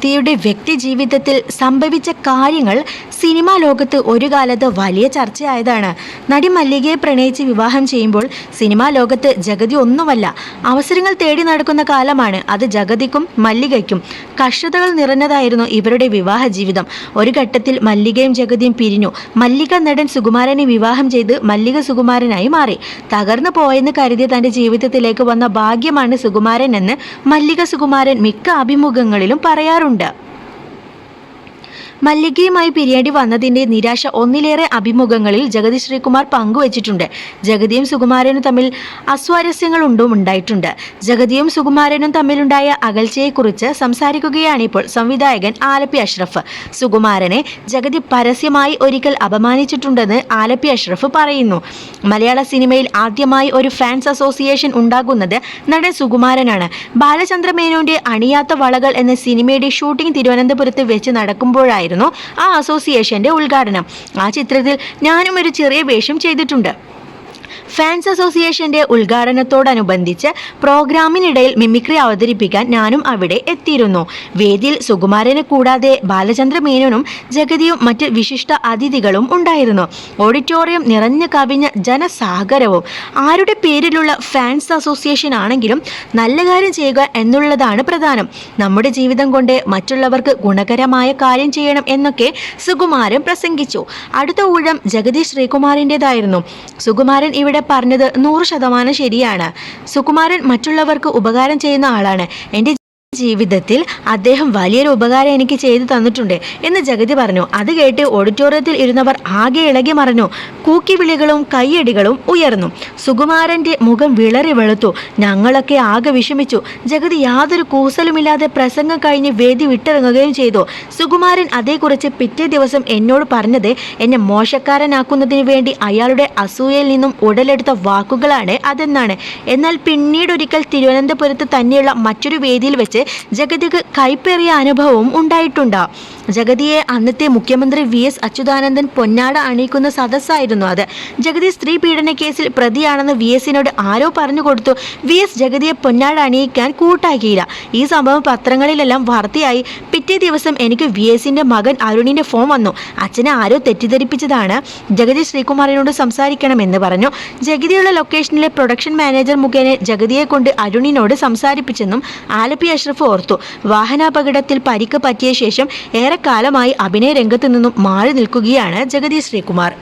ജഗതിയുടെ വ്യക്തി ജീവിതത്തിൽ സംഭവിച്ച കാര്യങ്ങൾ സിനിമാ ലോകത്ത് ഒരു കാലത്ത് വലിയ ചർച്ചയായതാണ്. നടി മല്ലികയെ പ്രണയിച്ച് വിവാഹം ചെയ്യുമ്പോൾ സിനിമാ ലോകത്ത് ജഗതി ഒന്നുമല്ല. അവസരങ്ങൾ തേടി നടക്കുന്ന കാലമാണ് അത് ജഗതിക്കും മല്ലികയ്ക്കും. കഷ്ടതകൾ നിറഞ്ഞതായിരുന്നു ഇവരുടെ വിവാഹ ജീവിതം. ഒരു ഘട്ടത്തിൽ മല്ലികയും ജഗതിയും പിരിഞ്ഞു. മല്ലിക നടൻ സുകുമാരനെ വിവാഹം ചെയ്ത് മല്ലിക സുകുമാരനായി മാറി. തകർന്നു പോയെന്ന് കരുതിയ തന്റെ ജീവിതത്തിലേക്ക് വന്ന ഭാഗ്യമാണ് സുകുമാരൻ എന്ന് മല്ലിക സുകുമാരൻ മിക്ക അഭിമുഖങ്ങളിലും പറയാറുണ്ട്. ഉണ്ട് മല്ലികയുമായി പിരിയേണ്ടി വന്നതിന്റെ നിരാശ ഒന്നിലേറെ അഭിമുഖങ്ങളിൽ ജഗതി ശ്രീകുമാർ പങ്കുവച്ചിട്ടുണ്ട്. ജഗതിയും സുകുമാരനും തമ്മിൽ അസ്വാരസ്യങ്ങളുണ്ടും ഉണ്ടായിട്ടുണ്ട്. ജഗതിയും സുകുമാരനും തമ്മിലുണ്ടായ അകൽച്ചയെക്കുറിച്ച് സംസാരിക്കുകയാണ് ഇപ്പോൾ സംവിധായകൻ ആലപ്പി അഷ്റഫ്. സുകുമാരനെ ജഗതി പരസ്യമായി ഒരിക്കൽ അപമാനിച്ചിട്ടുണ്ടെന്ന് ആലപ്പി അഷ്റഫ് പറയുന്നു. മലയാള സിനിമയിൽ ആദ്യമായി ഒരു ഫാൻസ് അസോസിയേഷൻ ഉണ്ടാകുന്നത് നടൻ സുകുമാരനാണ്. ബാലചന്ദ്ര മേനോന്റെ അണിയാത്ത വളകൾ എന്ന സിനിമയുടെ ഷൂട്ടിംഗ് തിരുവനന്തപുരത്ത് വെച്ച് നടക്കുമ്പോഴായിരുന്നു. ആ അസോസിയേഷന്റെ ഉദ്ഘാടനം. ആ ചിത്രത്തിൽ ഞാനും ഒരു ചെറിയ വേഷം ചെയ്തിട്ടുണ്ട്. ഫാൻസ് അസോസിയേഷന്റെ ഉദ്ഘാടനത്തോടനുബന്ധിച്ച് പ്രോഗ്രാമിനിടയിൽ മിമിക്രി അവതരിപ്പിക്കാൻ ഞാനും അവിടെ എത്തിയിരുന്നു. വേദിയിൽ സുകുമാരനെ കൂടാതെ ബാലചന്ദ്ര മേനോനും ജഗതിയും മറ്റ് വിശിഷ്ട അതിഥികളും ഉണ്ടായിരുന്നു. ഓഡിറ്റോറിയം നിറഞ്ഞു കവിഞ്ഞ ജനസാഗരവും ആരുടെ പേരിലുള്ള ഫാൻസ് അസോസിയേഷൻ ആണെങ്കിലും നല്ല കാര്യം ചെയ്യുക എന്നുള്ളതാണ് പ്രധാനം. നമ്മുടെ ജീവിതം കൊണ്ട് മറ്റുള്ളവർക്ക് ഗുണകരമായ കാര്യം ചെയ്യണം എന്നൊക്കെ സുകുമാരൻ പ്രസംഗിച്ചു. അടുത്ത ഊഴം ജഗതി ശ്രീകുമാറിന്റെതായിരുന്നു സുകുമാരൻ ഇവിടെ പറഞ്ഞത് നൂറ് ശതമാനം ശരിയാണ്. സുകുമാരൻ മറ്റുള്ളവർക്ക് ഉപകാരം ചെയ്യുന്ന ആളാണ്. എന്റെ ജീവിതത്തിൽ അദ്ദേഹം വലിയൊരു ഉപകാരം എനിക്ക് ചെയ്തു തന്നിട്ടുണ്ട് എന്ന് ജഗതി പറഞ്ഞു. അത് കേട്ട് ഓഡിറ്റോറിയത്തിൽ ഇരുന്നവർ ആകെ ഇളകി മറഞ്ഞു. കൂക്കി വിളികളും കൈയടികളും ഉയർന്നു. സുകുമാരന്റെ മുഖം വിളറി വെളുത്തു. ഞങ്ങളൊക്കെ ആകെ വിഷമിച്ചു. ജഗതി യാതൊരു കൂസലുമില്ലാതെ പ്രസംഗം കഴിഞ്ഞ് വേദി വിട്ടിറങ്ങുകയും ചെയ്തു. സുകുമാരൻ അതേക്കുറിച്ച് പിറ്റേ ദിവസം എന്നോട് പറഞ്ഞത് എന്നെ മോശക്കാരനാക്കുന്നതിന് വേണ്ടി അയാളുടെ അസൂയയിൽ നിന്നും ഉടലെടുത്ത വാക്കുകളാണ് അതെന്നാണ്. എന്നാൽ പിന്നീടൊരിക്കൽ തിരുവനന്തപുരത്ത് തന്നെയുള്ള മറ്റൊരു വേദിയിൽ വെച്ച് ജഗതിക്ക് കൈപ്പേറിയ അനുഭവവും ഉണ്ടായിട്ടുണ്ട്. ജഗതിയെ അന്നത്തെ മുഖ്യമന്ത്രി വി എസ് അച്യുതാനന്ദൻ പൊന്നാട അണിയിക്കുന്ന സദസ്സായിരുന്നു അത്. ജഗതി സ്ത്രീ പീഡന കേസിൽ പ്രതിയാണെന്ന് വി എസിനോട് ആരോ പറഞ്ഞു കൊടുത്തു. വി എസ് ജഗതിയെ പൊന്നാട അണിയിക്കാൻ കൂട്ടാക്കിയില്ല. ഈ സംഭവം പത്രങ്ങളിലെല്ലാം വാർത്തയായി. പിറ്റേ ദിവസം എനിക്ക് വി എസിന്റെ മകൻ അരുണിന്റെ ഫോൺ വന്നു. അച്ഛനെ ആരോ തെറ്റിദ്ധരിപ്പിച്ചതാണ്. ജഗതി ശ്രീകുമാറിനോട് സംസാരിക്കണമെന്ന് പറഞ്ഞു. ജഗതിയുള്ള ലൊക്കേഷനിലെ പ്രൊഡക്ഷൻ മാനേജർ മുഖേന ജഗതിയെ കൊണ്ട് അരുണിനോട് സംസാരിപ്പിച്ചെന്നും ആലപ്പി അഷ്റഫ് ഓർത്തു. വാഹനാപകടത്തിൽ പരിക്ക് പറ്റിയ ശേഷം ഏറെക്കാലമായി അഭിനയ രംഗത്ത് നിന്നും മാറി നിൽക്കുകയാണ് ജഗതി ശ്രീകുമാർ.